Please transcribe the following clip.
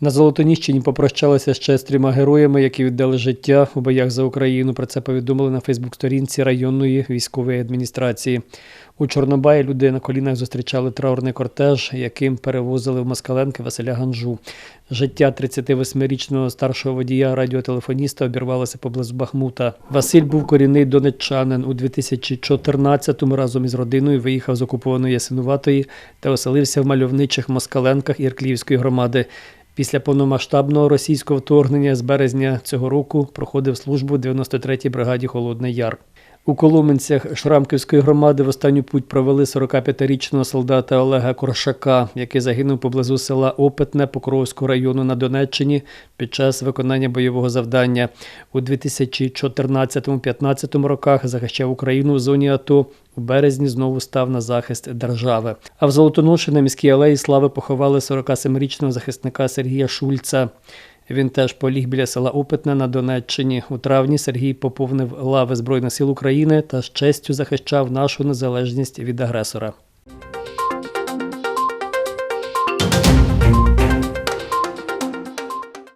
На Золотоніщині попрощалися ще з трьома героями, які віддали життя у боях за Україну. Про це повідомили на Фейсбук-сторінці районної військової адміністрації. У Чорнобаї люди на колінах зустрічали траурний кортеж, яким перевозили в Москаленки Василя Ганжу. Життя 38-річного старшого водія радіотелефоніста обірвалося поблизу Бахмута. Василь був корінний донеччанин. У 2014-му разом із родиною виїхав з окупованої Ясинуватої та оселився в мальовничих Москаленках Іркліївської громади. Після повномасштабного російського вторгнення з березня цього року проходив службу в 93-й бригаді Холодний Яр. У Коломенцях Шрамківської громади в останню путь провели 45-річного солдата Олега Коршака, який загинув поблизу села Опитне Покровського району на Донеччині під час виконання бойового завдання. У 2014-15 роках захищав Україну в зоні АТО. У березні знову став на захист держави. А в Золотоноші на міській алеї слави поховали 47-річного захисника Сергія Шульца. Він теж поліг біля села Опитне на Донеччині. У травні Сергій поповнив лави Збройних сил України та з честю захищав нашу незалежність від агресора.